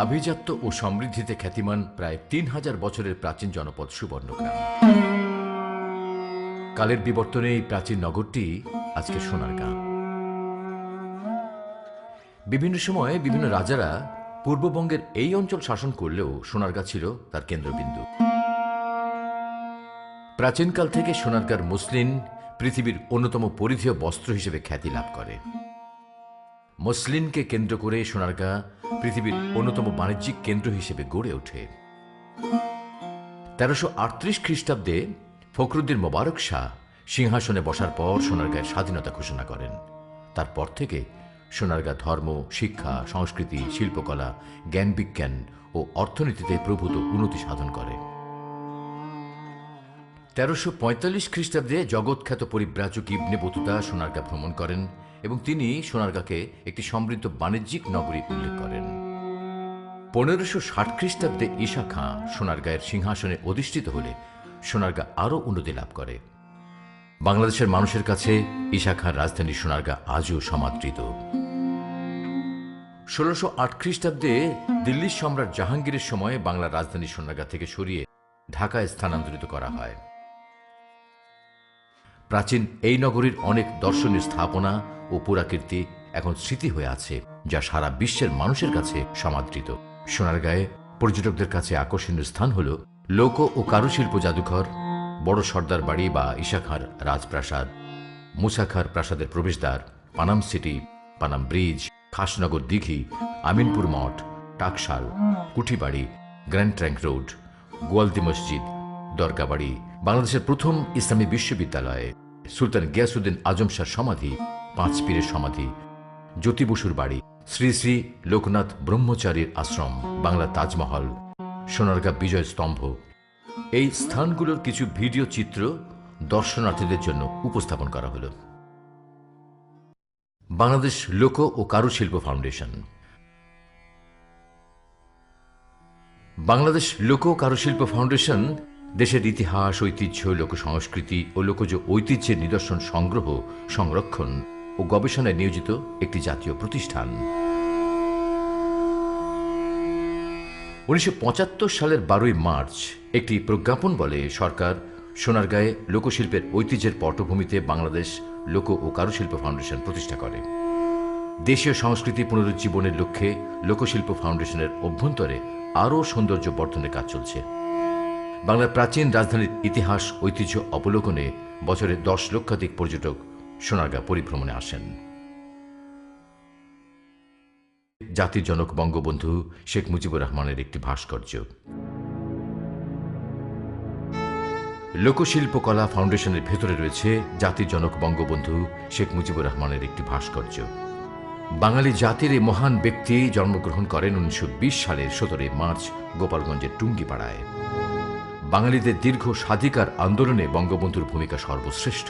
আভিজাত্য ও সমৃদ্ধিতে খ্যাতিমান প্রায় তিন হাজার বছরের প্রাচীন জনপদ সুবর্ণগ্রাম। কালের বিবর্তনে এই প্রাচীন নগরটি আজকে সোনার সোনারগাঁ বিভিন্ন সময়ে বিভিন্ন রাজারা পূর্ববঙ্গের এই অঞ্চল শাসন করলেও সোনারগাঁ ছিল তার কেন্দ্রবিন্দু। প্রাচীনকাল থেকে সোনারগাঁর মুসলিম পৃথিবীর অন্যতম পরিধেয় বস্ত্র হিসেবে খ্যাতি লাভ করে। মসলিনকে কেন্দ্র করে সোনারগাঁ পৃথিবীর অন্যতম বাণিজ্যিক কেন্দ্র হিসেবে গড়ে ওঠে। তেরোশো আটত্রিশ খ্রিস্টাব্দে ফখরুদ্দিন মোবারক শাহ সিংহাসনে বসার পর সোনারগাঁয়ের স্বাধীনতা ঘোষণা করেন। তারপর থেকে সোনারগাঁ ধর্ম, শিক্ষা, সংস্কৃতি, শিল্পকলা, জ্ঞান বিজ্ঞান ও অর্থনীতিতে প্রভূত উন্নতি সাধন করে। তেরোশো পঁয়তাল্লিশ খ্রিস্টাব্দে জগৎখ্যাত পরিব্রাজক ইবনে বতুতা সোনারগা ভ্রমণ করেন এবং তিনি সোনারগাকে একটি সমৃদ্ধ বাণিজ্যিক নগরী উল্লেখ করেন। পনেরোশো ষাট খ্রিস্টাব্দে ঈশা খাঁ সোনারগাঁয়ের সিংহাসনে অধিষ্ঠিত হলে সোনারগা আরও উন্নতি লাভ করে। বাংলাদেশের মানুষের কাছে ঈশা খাঁর রাজধানী সোনারগা আজও সমাদৃত। ষোলোশো আট খ্রিস্টাব্দে দিল্লির সম্রাট জাহাঙ্গীরের সময় বাংলার রাজধানী সোনারগা থেকে সরিয়ে ঢাকায় স্থানান্তরিত করা হয়। প্রাচীন এই নগরীর অনেক দর্শনীয় স্থাপনা ও পুরাকীর্তি এখন স্মৃতি হয়ে আছে, যা সারা বিশ্বের মানুষের কাছে সমাদৃত। সোনারগাঁয়ে পর্যটকদের কাছে আকর্ষণীয় স্থান হল লোক ও কারুশিল্প জাদুঘর, বড় সর্দার বাড়ি বা ঈশাখার রাজপ্রাসাদ, মুসাখার প্রাসাদের প্রবেশদ্বার, পানাম সিটি, পানাম ব্রিজ, খাসনগর দিঘি, আমিনপুর মঠ, টাকশাল, কুঠিবাড়ি, গ্র্যান্ড ট্র্যাঙ্ক রোড, গোয়ালদি মসজিদ দরগাবাড়ি বাংলাদেশের প্রথম ইসলামী বিশ্ববিদ্যালয়ে সুলতান গিয়াসুদ্দিন আজম শাহ সমাধি, পাঁচ পীরের সমাধি, জ্যোতি বসুর বাড়ি, শ্রী শ্রী লোকনাথ ব্রহ্মচারীর আশ্রম, বাংলা তাজমহল, সোনারগাঁ বিজয় স্তম্ভ। এই স্থানগুলোর কিছু ভিডিও চিত্র দর্শনার্থীদের জন্য উপস্থাপন করা হলো। বাংলাদেশ লোক ও কারুশিল্প ফাউন্ডেশন। বাংলাদেশ লোক কারুশিল্প ফাউন্ডেশন দেশের ইতিহাস, ঐতিহ্য লোক সংস্কৃতি ও লোকজ ঐতিহ্যের নিদর্শন, সংগ্রহ, সংরক্ষণ ও গবেষণায় নিয়োজিত একটি জাতীয় প্রতিষ্ঠান। উনিশশো পঁচাত্তর সালের বারোই মার্চ একটি প্রজ্ঞাপন বলে সরকার সোনারগাঁয়ে লোকশিল্পের ঐতিহ্যের পটভূমিতে বাংলাদেশ লোক ও কারুশিল্প ফাউন্ডেশন প্রতিষ্ঠা করে। দেশীয় সংস্কৃতি পুনরুজ্জীবনের লক্ষ্যে লোকশিল্প ফাউন্ডেশনের অভ্যন্তরে আরও সৌন্দর্য বর্ধনের কাজ চলছে। বাংলার প্রাচীন রাজধানীর ইতিহাস, ঐতিহ্য অবলোকনে বছরে দশ লক্ষাধিক পর্যটক সোনারগাঁ পরিভ্রমণে আসেন। জাতির জনক বঙ্গবন্ধু শেখ মুজিবুর রহমানের একটি ভাস্কর্য। লোকশিল্পকলা ফাউন্ডেশনের ভেতরে রয়েছে জাতির জনক বঙ্গবন্ধু শেখ মুজিবুর রহমানের একটি ভাস্কর্য। বাঙালি জাতির এই মহান ব্যক্তি জন্মগ্রহণ করেন উনিশশো বিশ সালের সতেরোই মার্চ গোপালগঞ্জের টুঙ্গিপাড়ায়। বাঙালিদের দীর্ঘ স্বাধিকার আন্দোলনে বঙ্গবন্ধুর ভূমিকা সর্বশ্রেষ্ঠ।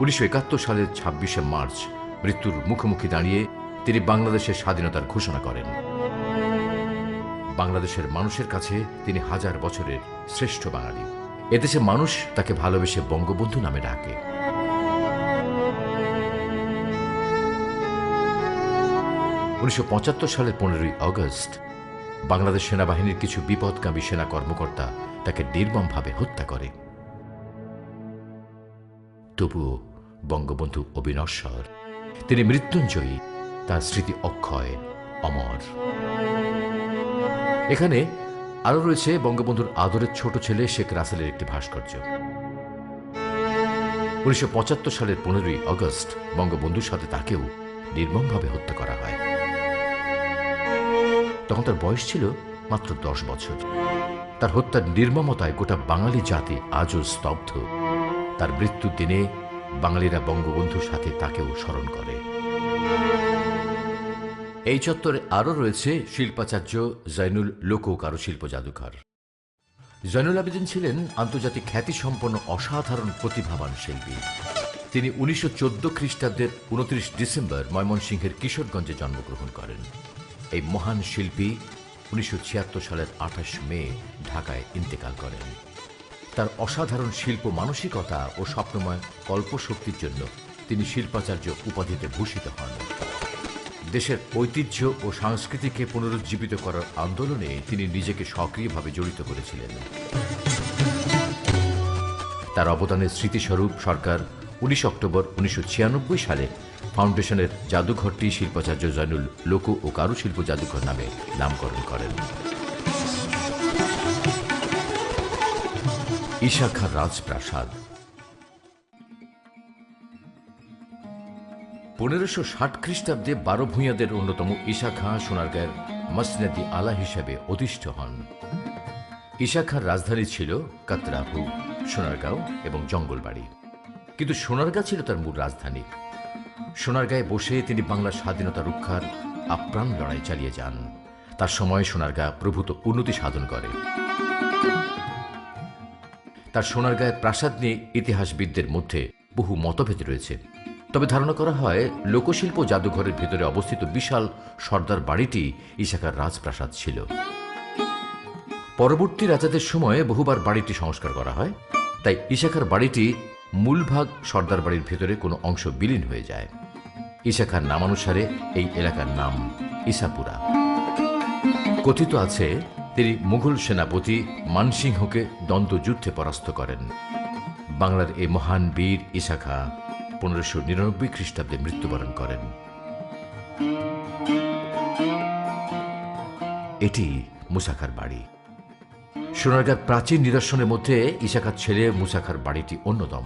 উনিশশো একাত্তর সালের ছাব্বিশে মার্চ মৃত্যুর মুখোমুখি দাঁড়িয়ে তিনি বাংলাদেশের স্বাধীনতার ঘোষণা করেন। বাংলাদেশের মানুষের কাছে তিনি হাজার বছরের শ্রেষ্ঠ বাঙালি। এদেশে মানুষ তাকে ভালোবেসে বঙ্গবন্ধু নামে ডাকে। উনিশশো পঁচাত্তর সালের পনেরোই আগস্ট বাংলাদেশ সেনাবাহিনীর কিছু বিপদকামী সেনা কর্মকর্তা তাকে নির্মমভাবে হত্যা করে। তবুও বঙ্গবন্ধু অবিনশ্বর তিনি মৃত্যুঞ্জয়ী, তার স্মৃতি অক্ষয়, অমর। এখানে আরও রয়েছে বঙ্গবন্ধুর আদরের ছোট ছেলে শেখ রাসেলের একটি ভাস্কর্য। উনিশশো পঁচাত্তর সালের পনেরোই আগস্ট বঙ্গবন্ধুর সাথে তাকেও নির্মমভাবে হত্যা করা হয়। তখন তার বয়স ছিল মাত্র দশ বছর। তার হত্যার নির্মমতায় গোটা বাঙালি জাতি আজও স্তব্ধ। তার মৃত্যুর দিনে বাঙালিরা বঙ্গবন্ধুর সাথে তাকেও স্মরণ করে। এই চত্বরে আরও রয়েছে শিল্পাচার্য জৈনুল লোক কারুশিল্প জাদুঘর। জৈনুল আবেদিন ছিলেন আন্তর্জাতিক খ্যাতিসম্পন্ন অসাধারণ প্রতিভাবান শিল্পী। তিনি উনিশশো চোদ্দ খ্রিস্টাব্দের উনত্রিশ ডিসেম্বর ময়মনসিংহের কিশোরগঞ্জে জন্মগ্রহণ করেন। এই মহান শিল্পী উনিশশো সালের আঠাশ মে ঢাকায় ইন্তেকাল করেন। তার অসাধারণ শিল্প মানসিকতা ও স্বপ্নময় কল্পশক্তির জন্য তিনি শিল্পাচার্য উপাধিতে ভূষিত হন। দেশের ঐতিহ্য ও সংস্কৃতিকে পুনরুজ্জীবিত করার আন্দোলনে তিনি নিজেকে সক্রিয়ভাবে জড়িত করেছিলেন। তার অবদানের স্মৃতিস্বরূপ সরকার উনিশ অক্টোবর উনিশশো ছিয়ানব্বই সালে ফাউন্ডেশনের জাদুঘরটি শিল্পাচার্য জয়নুল লোক ও কারুশিল্প জাদুঘর নামে নামকরণ করেন। ঈশাখা রাজপ্রাসাদ। পনেরোশো ষাট খ্রিস্টাব্দে বারো ভূঁইয়াদের অন্যতম ঈশা খাঁ সোনারগাঁয়ের মসনাদি আলা হিসাবে অধিষ্ঠ হন। ঈশা খাঁর রাজধানী ছিল কাতরাহু, সোনারগাঁও এবং জঙ্গলবাড়ি। কিন্তু সোনারগাঁ ছিল তার মূল রাজধানী। সোনারগাঁয়ে বসে তিনি বাংলার স্বাধীনতা রক্ষার আপ্রাণ লড়াই চালিয়ে যান। তার সময় সোনারগাঁ প্রভূত উন্নতি সাধন করে। তার সোনারগাঁয়ের প্রাসাদ নিয়ে ইতিহাসবিদদের মধ্যে বহু মতভেদ রয়েছে। তবে ধারণা করা হয়, লোকশিল্প জাদুঘরের ভেতরে অবস্থিত বিশাল সর্দার বাড়িটি ইশাকার রাজপ্রাসাদ ছিল। পরবর্তী রাজাদের সময়ে বহুবার বাড়িটি সংস্কার করা হয়। তাই ইশাখার বাড়িটি মূলভাগ সর্দার বাড়ির ভেতরে কোনো অংশ বিলীন হয়ে যায়। ইশাখার নামানুসারে এই এলাকার নাম ইসাপুরা কথিত আছে, তিনি মুঘল সেনাপতি মানসিংহকে দ্বন্দ্বযুদ্ধে পরাস্ত করেন। বাংলার এই মহান বীর ইসাখা পনেরোশো নিরানব্বই খ্রিস্টাব্দে মৃত্যুবরণ করেন। এটি মুসাখার বাড়ি। সোনারগাঁর প্রাচীন নিদর্শনের মধ্যে ইশাখার ছেলে মুসাখার বাড়িটি অন্যতম।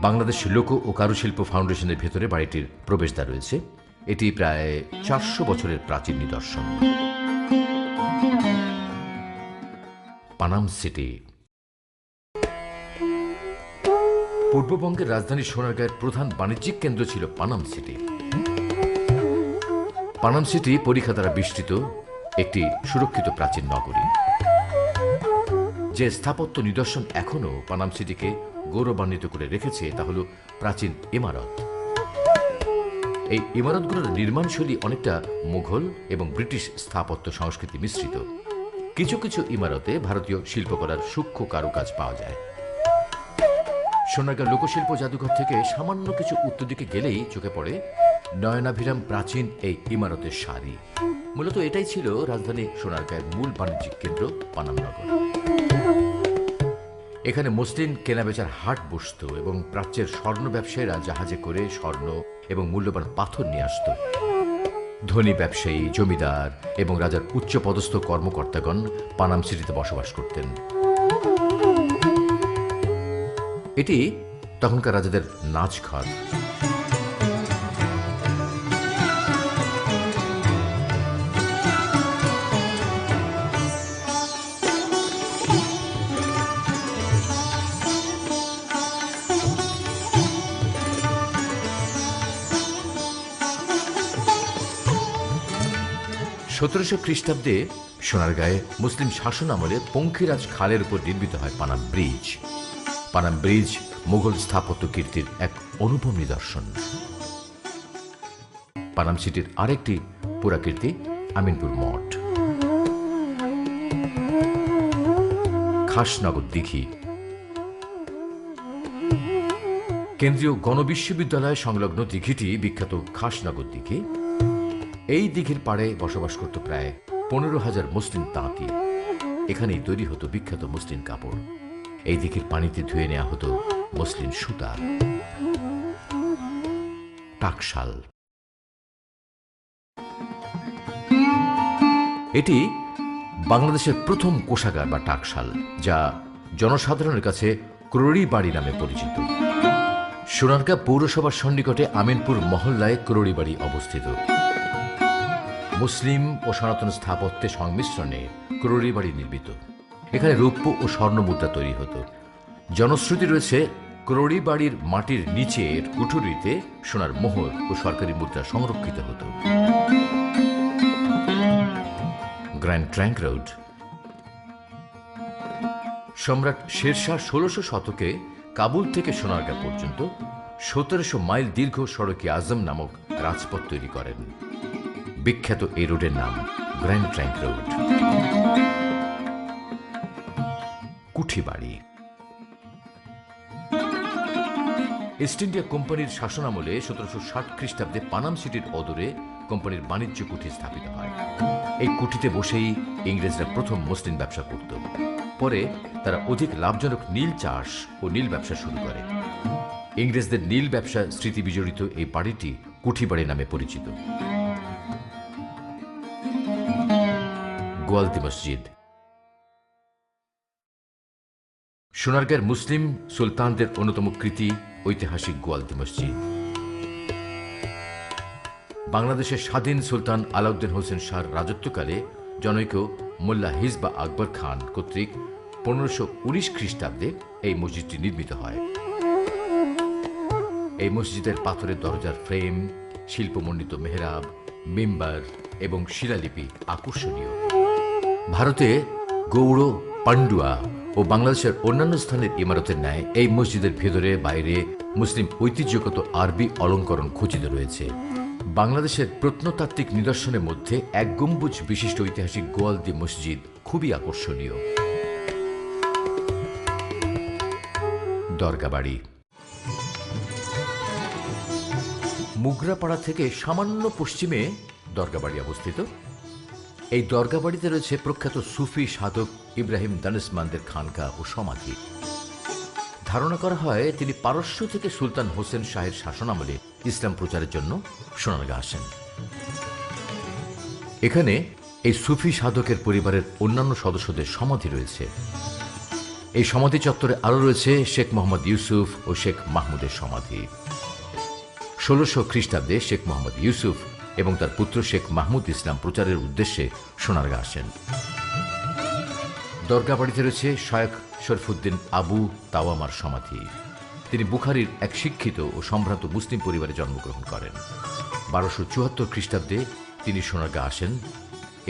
বাংলাদেশ লোক ও কারুশিল্প ফাউন্ডেশনের ভেতরে বাড়িটির প্রবেশদ্বার রয়েছে। এটি প্রায় চারশো বছরের প্রাচীন নিদর্শন। পানাম সিটি। পূর্ববঙ্গের রাজধানী সোনারগাঁয়ের প্রধান বাণিজ্যিক কেন্দ্র ছিল পানাম সিটি। পানাম সিটি পরীক্ষা দ্বারা বিস্তৃত একটি সুরক্ষিত প্রাচীন নগরী। যে স্থাপত্য নিদর্শন এখনও পানাম সিটিকে গৌরবান্বিত করে রেখেছে তা হল প্রাচীন ইমারত। এই ইমারতগুলোর নির্মাণশৈলী অনেকটা মুঘল এবং ব্রিটিশ স্থাপত্য সংস্কৃতি মিশ্রিত। কিছু কিছু ইমারতে ভারতীয় শিল্পকলার সূক্ষ্ম কারুকাজ পাওয়া যায়। সোনারগাঁ লোকশিল্প জাদুঘর থেকে সামান্য কিছু উত্তর দিকে গেলেই চোখে পড়ে নয়নাভিরাম প্রাচীন এই ইমারতের সারি মূলত এটাই ছিল রাজধানী সোনারগাঁয়ের মূল বাণিজ্যিক কেন্দ্র পানামনগর। এখানে মসলিন কেনাবেচার হাট বসত এবং প্রাচ্যের স্বর্ণ ব্যবসায়ীরা জাহাজে করে স্বর্ণ এবং মূল্যবান পাথর নিয়ে আসত। ধনী ব্যবসায়ী, জমিদার এবং রাজার উচ্চপদস্থ কর্মকর্তাগণ পানাম সিটিতে বসবাস করতেন। এটি তখনকার রাজাদের নাচ সতেরোশো খ্রিস্টাব্দে সোনারগাঁয়ে মুসলিম শাসন আমলে পঙ্খিরাজ খালের উপর নির্মিত হয় পানাম ব্রিজ। পানাম ব্রিজ মুঘল স্থাপত্য কীর্তির এক অনুপম নিদর্শন। পানাম সিটির আরেকটি পুরাকীর্তি আমিনপুর মঠ। খাসনগর দিঘি। কেন্দ্রীয় গণবিশ্ববিদ্যালয় সংলগ্ন দিঘিটি বিখ্যাত খাসনগর দিঘি। এই দিঘির পাড়ে বসবাস করত প্রায় পনেরো হাজার মুসলিম তাঁতি। এখানেই তৈরি হতো বিখ্যাত মুসলিম কাপড়। এই দিঘির পানিতে ধুয়ে নেওয়া হতো মুসলিম সুতা। টাকশাল। এটি বাংলাদেশের প্রথম কোষাগার বা টাকশাল, যা জনসাধারণের কাছে ক্রোড়ি বাড়ি নামে পরিচিত। সোনারগাঁ পৌরসভার সন্নিকটে আমিনপুর মহল্লায় ক্রোড়ি বাড়ি অবস্থিত। মুসলিম ও সনাতন স্থাপত্যের সংমিশ্রণে ক্রোড়ি বাড়ি নির্মিত। এখানে রৌপ্য ও স্বর্ণ মুদ্রা তৈরি হতো। জনশ্রুতি রয়েছে ক্রোড়ি বাড়ির মাটির নিচের কুঠুরিতে সোনার মোহর ও সরকারি মুদ্রা সংরক্ষিত হতো। Grand trunk road. সম্রাট শেরশাহ ষোলোশো শতকে কাবুল থেকে সোনারগাঁ পর্যন্ত সতেরোশো মাইল দীর্ঘ সড়কে আজম নামক রাজপথ তৈরি করেন। বিখ্যাত এই রোডের নাম গ্র্যান্ড ট্র্যাঙ্ক রোড। কুঠিবাড়ি। ইস্ট ইন্ডিয়া কোম্পানির শাসনামলে সতেরোশো ষাট খ্রিস্টাব্দে পানাম সিটির অদূরে কোম্পানির বাণিজ্য কুঠি স্থাপিত হয়। এই কুঠিতে বসেই ইংরেজরা প্রথম মুসলিম ব্যবসা করত। পরে তারা অধিক লাভজনক নীল চাষ ও নীল ব্যবসা শুরু করে। ইংরেজদের নীল ব্যবসা স্মৃতি বিজড়িত এই বাড়িটি কুঠিবাড়ি নামে পরিচিত। গোয়ালদি মসজিদ। সোনারগাঁয়ের মুসলিম সুলতানদের অন্যতম কৃতি ঐতিহাসিক গোয়ালদি মসজিদ। বাংলাদেশের স্বাধীন সুলতান আলাউদ্দিন হোসেন শাহর রাজত্বকালে জনৈক মোল্লা হিজবা আকবর খান কর্তৃক পনেরোশো উনিশ খ্রিস্টাব্দে এই মসজিদটি নির্মিত হয়। এই মসজিদের পাথরের দরজার ফ্রেম, শিল্পমণ্ডিত মেহরাব, মেম্বার এবং শিলালিপি আকর্ষণীয়। ভারতে গৌড় পান্ডুয়া ও বাংলাদেশের অন্যান্য স্থানের ইমারতের ন্যায় এই মসজিদের ভেতরে, বাইরে মুসলিম ঐতিহ্যগত আরবি অলঙ্করণ খচিত রয়েছে। বাংলাদেশের প্রত্নতাত্ত্বিক নিদর্শনের মধ্যে এক গম্বুজ বিশিষ্ট ঐতিহাসিক গোয়ালদি মসজিদ খুবই আকর্ষণীয়। দরগাবাড়ি। মুগরাপাড়া থেকে সামান্য পশ্চিমে দরগাবাড়ি অবস্থিত। এই দরগাবাড়িতে রয়েছে প্রখ্যাত সুফি সাধক ইব্রাহিম দানিসমানদের খানকা ও সমাধি। ধারণা করা হয় তিনি পারস্য থেকে সুলতান হোসেন শাহের শাসনামলে ইসলাম প্রচারের জন্য সোনারগাঁ আসেন। এখানে এই সুফি সাধকের পরিবারের অন্যান্য সদস্যদের সমাধি রয়েছে। এই সমাধি চত্বরে আরও রয়েছে শেখ মোহাম্মদ ইউসুফ ও শেখ মাহমুদের সমাধি। ষোলোশো খ্রিস্টাব্দে শেখ মোহাম্মদ ইউসুফ এবং তার পুত্র শেখ মাহমুদ ইসলাম প্রচারের উদ্দেশ্যে সোনারগাঁ আসেন। দরগাবাড়িতে রয়েছে শায়ক শরফুদ্দিন আবু তাওয়ামার সমাধি। তিনি বুখারির এক শিক্ষিত ও সম্ভ্রান্ত মুসলিম পরিবারে জন্মগ্রহণ করেন। বারোশো চুয়াত্তর খ্রিস্টাব্দে তিনি সোনারগাঁ আসেন।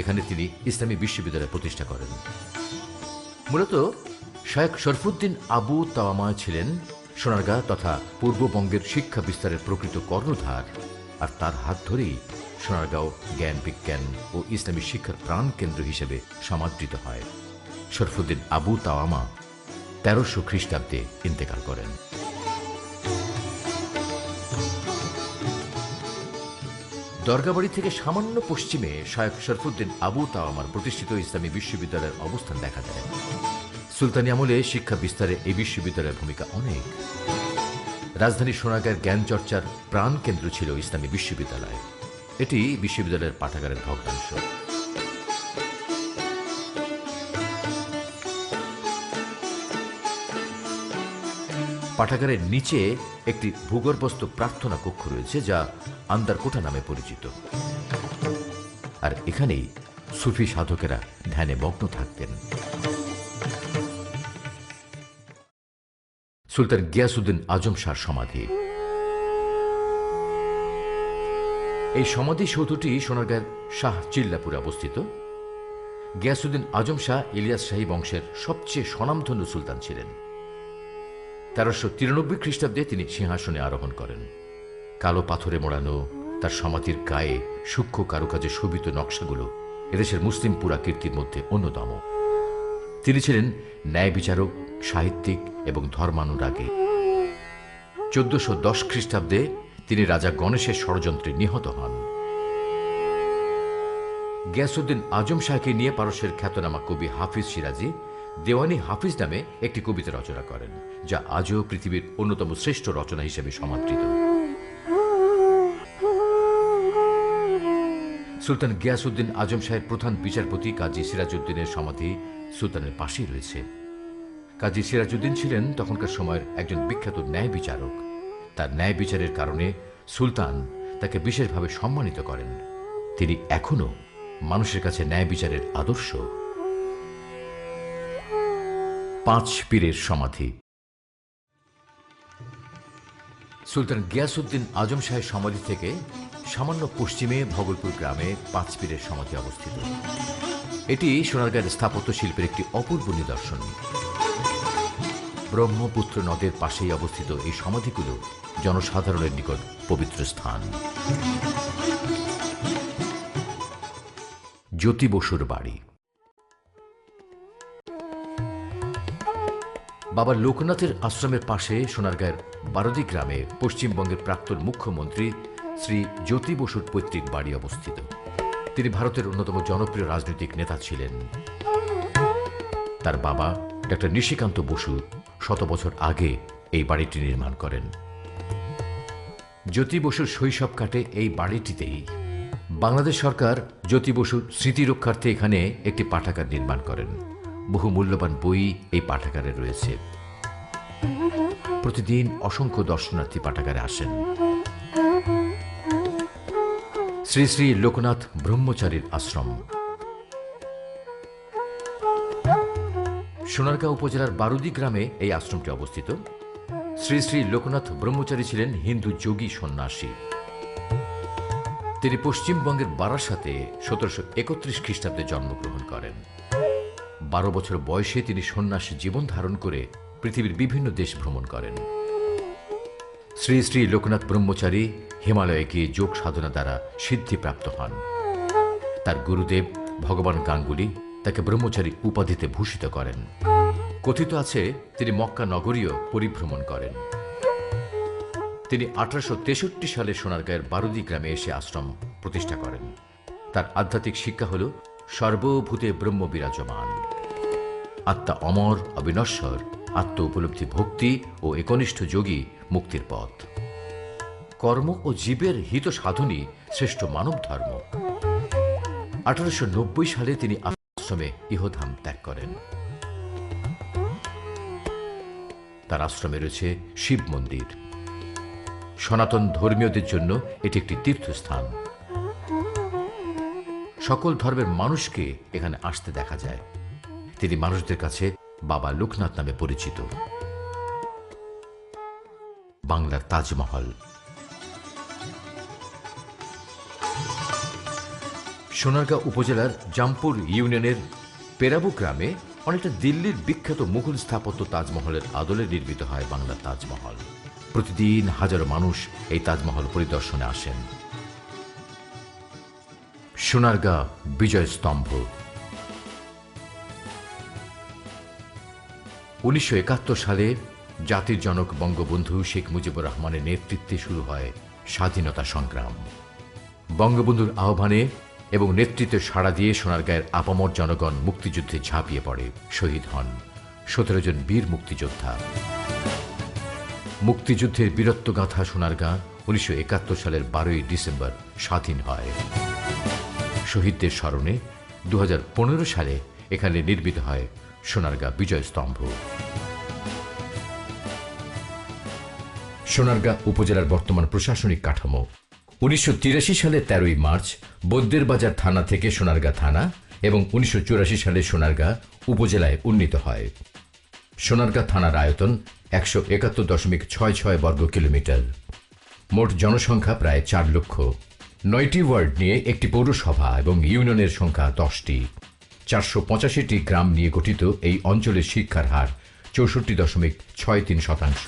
এখানে তিনি ইসলামী বিশ্ববিদ্যালয় প্রতিষ্ঠা করেন। মূলত শায়ক শরফুদ্দিন আবু তাওয়ামা ছিলেন সোনারগাঁ তথা পূর্ববঙ্গের শিক্ষা বিস্তারের প্রকৃত কর্ণধার। আর তার হাত ধরেই সোনারগাঁও জ্ঞান বিজ্ঞান ও ইসলামী শিক্ষার প্রাণকেন্দ্র হিসেবে সমাদৃত হয়। শরফুদ্দিন আবু তাওয়ামা তেরোশো খ্রিস্টাব্দে ইন্তেকাল করেন। দরগাবাড়ি থেকে সামান্য পশ্চিমে শায়ক শরফুদ্দিন আবু তাওয়ামার প্রতিষ্ঠিত ইসলামী বিশ্ববিদ্যালয়ের অবস্থান দেখা যায়। সুলতানি আমলে শিক্ষা বিস্তারে এই বিশ্ববিদ্যালয়ের ভূমিকা অনেক। রাজধানী সোনাগাঁয়ের জ্ঞান চর্চার প্রাণ কেন্দ্র ছিল ইসলামী বিশ্ববিদ্যালয়। এটি বিশ্ববিদ্যালয়ের পাঠাগারের ভগ্নাংশ। পাঠাগারের নিচে একটি ভূগর্ভস্থ প্রার্থনা কক্ষ রয়েছে, যা আন্দারকোঠা নামে পরিচিত। আর এখানেই সুফি সাধকেরা ধ্যানে মগ্ন থাকতেন। সুলতান গিয়াসুদ্দিন আজম শাহর সমাধি। এই সমাধি সৌধটি সোনারগাঁয়ের শাহ চিল্লাপুরে অবস্থিত। গিয়াসুদ্দিন আজম শাহ ইলিয়াস শাহী বংশের সবচেয়ে স্বনামধন্য সুলতান ছিলেন। তেরোশো তিরানব্বই খ্রিস্টাব্দে তিনি সিংহাসনে আরোহণ করেন। কালো পাথরে মোড়ানো, তার সমাধির গায়ে সূক্ষ্ম কারুকাজে শোভিত নকশাগুলো এদেশের মুসলিম পুরাকীর্তির মধ্যে অন্যতম। তিনি ছিলেন ন্যায় বিচারক, সাহিত্যিক এবং ধর্মানুরাগী। চোদ্দশো দশ খ্রিস্টাব্দে তিনি রাজা গণেশের ষড়যন্ত্রে নিহত হন। গিয়াসুদ্দিন আজম শাহকে নিয়ে পারস্যের খ্যাতনামা কবি হাফিজ সিরাজি দেওয়ানি হাফিজ নামে একটি কবিতা রচনা করেন, যা আজও পৃথিবীর অন্যতম শ্রেষ্ঠ রচনা হিসেবে সমাদৃত। সুলতান গিয়াসুদ্দিন আজম শাহের প্রধান বিচারপতি কাজী সিরাজউদ্দিনের সমাধি সুলতানের পাশেই রয়েছে। কাজী সিরাজউদ্দিন ছিলেন তখনকার সময়ের একজন বিখ্যাত ন্যায় বিচারক। তার ন্যায় বিচারের কারণে সুলতান তাকে বিশেষভাবে সম্মানিত করেন। তিনি এখনও মানুষের কাছে ন্যায় বিচারের আদর্শ। পাঁচ পীরের সমাধি। সুলতান গিয়াসুদ্দিন আজম শাহের সমাধি থেকে সামান্য পশ্চিমে ভগলপুর গ্রামে পাঁচ পীরের সমাধি অবস্থিত। এটি সোনারগাঁয়ের স্থাপত্য শিল্পের একটি অপূর্ব নিদর্শন। ব্রহ্মপুত্র নদের পাশেই অবস্থিত এই সমাধিগুলো জনসাধারণের নিকট পবিত্র স্থান। জ্যোতি বসুর বাড়ি। বাবা লোকনাথের আশ্রমের পাশে সোনারগাঁয়ের বারদি গ্রামে পশ্চিমবঙ্গের প্রাক্তন মুখ্যমন্ত্রী শ্রী জ্যোতি বসুর পৈতৃক বাড়ি অবস্থিত। তিনি ভারতের অন্যতম জনপ্রিয় রাজনৈতিক নেতা ছিলেন। তার বাবা ডক্টর নিশিকান্ত বসু শত বছর আগে এই বাড়িটি নির্মাণ করেন। জ্যোতি বসুর শৈশব কাটে এই বাড়িটিতেই। বাংলাদেশ সরকার জ্যোতি বসুর স্মৃতি রক্ষার্থে এখানে একটি পাঠাগার নির্মাণ করেন। বহু মূল্যবান বই এই পাঠাগারে রয়েছে। প্রতিদিন অসংখ্য দর্শনার্থী পাঠাগারে আসেন। শ্রী শ্রী লোকনাথ ব্রহ্মচারীর আশ্রম। সোনারগাঁও উপজেলার বারুদি গ্রামে এই আশ্রমটি অবস্থিত। শ্রী শ্রী লোকনাথ ব্রহ্মচারী ছিলেন হিন্দু যোগী সন্ন্যাসী। তিনি পশ্চিমবঙ্গের বারাসাতে সতেরোশো একত্রিশ খ্রিস্টাব্দে জন্মগ্রহণ করেন। বারো বছর বয়সে তিনি সন্ন্যাসী জীবন ধারণ করে পৃথিবীর বিভিন্ন দেশ ভ্রমণ করেন। শ্রী শ্রী লোকনাথ ব্রহ্মচারী হিমালয়ে গিয়ে যোগ সাধনা দ্বারা সিদ্ধিপ্রাপ্ত হন। তার গুরুদেব ভগবান গাঙ্গুলি তাকে ব্রহ্মচারী উপাধিতে ভূষিত করেন। কথিত আছে, তিনি মক্কা নগরীয় পরিভ্রমণ করেন। তিনি আঠারোশো তেষট্টি সালে সোনারগাঁয়ের বারুদি গ্রামে এসে আশ্রম প্রতিষ্ঠা করেন। তার আধ্যাত্মিক শিক্ষা হল, সর্বভূতে ব্রহ্ম বিরাজমান। আত্মা অমর, অবিনশ্বর, আত্ম উপলব্ধি ভক্তি ও একনিষ্ঠ যোগী মুক্তির পথ। কর্ম ও জীবের হিত সাধনই শ্রেষ্ঠ মানব ধর্ম আঠারোশো নব্বই সালে তিনি আশ্রমে ইহধাম ত্যাগ করেন। তার আশ্রমে রয়েছে শিব মন্দির। সনাতন ধর্মীয়দের জন্য এটি একটি তীর্থস্থান। সকল ধর্মের মানুষকে এখানে আসতে দেখা যায়। তিনি মানুষদের কাছে বাবা লোকনাথ নামে পরিচিত। বাংলার তাজমহল। সোনারগাঁও উপজেলার জামপুর ইউনিয়নের পেরাবু গ্রামে অনেকটা দিল্লির বিখ্যাত মুঘল স্থাপত্য তাজমহলের আদলে নির্মিত হয় বাংলার তাজমহল। প্রতিদিন হাজারো মানুষ এই তাজমহল পরিদর্শনে আসেন। সোনারগাঁ বিজয় স্তম্ভ। উনিশশো একাত্তর সালে জাতির জনক বঙ্গবন্ধু শেখ মুজিবুর রহমানের নেতৃত্বে শুরু হয় স্বাধীনতা সংগ্রাম। বঙ্গবন্ধুর আহ্বানে এবং নেতৃত্বে সাড়া দিয়ে সোনারগাঁয়ের আপামর জনগণ মুক্তিযুদ্ধে ঝাঁপিয়ে পড়ে, শহীদ হন। সতেরো জন বীর মুক্তিযোদ্ধা। মুক্তিযুদ্ধের বীরত্বগাথা সোনারগাঁ উনিশশো একাত্তর সালের বারোই ডিসেম্বর স্বাধীন হয়। শহীদদের স্মরণে দু হাজার পনেরো সালে এখানে নির্মিত হয় সোনারগাঁ বিজয় স্তম্ভ। সোনারগাঁ উপজেলার বর্তমান প্রশাসনিক কাঠামো উনিশশো সালে তেরোই মার্চ বদ্যের বাজার থানা থেকে সোনারগাঁ থানা এবং উনিশশো চুরাশি সালে সোনারগাঁ উপজেলায় উন্নীত হয়। সোনারগাঁ থানার আয়তন একশো একাত্তর দশমিক ছয় ছয় বর্গ কিলোমিটার। মোট জনসংখ্যা প্রায় চার লক্ষ। নয়টি ওয়ার্ড নিয়ে একটি পৌরসভা এবং ইউনিয়নের সংখ্যা দশটি। চারশো পঁচাশিটি গ্রাম নিয়ে গঠিত এই অঞ্চলের শিক্ষার হার চৌষট্টি দশমিক ছয় তিন শতাংশ।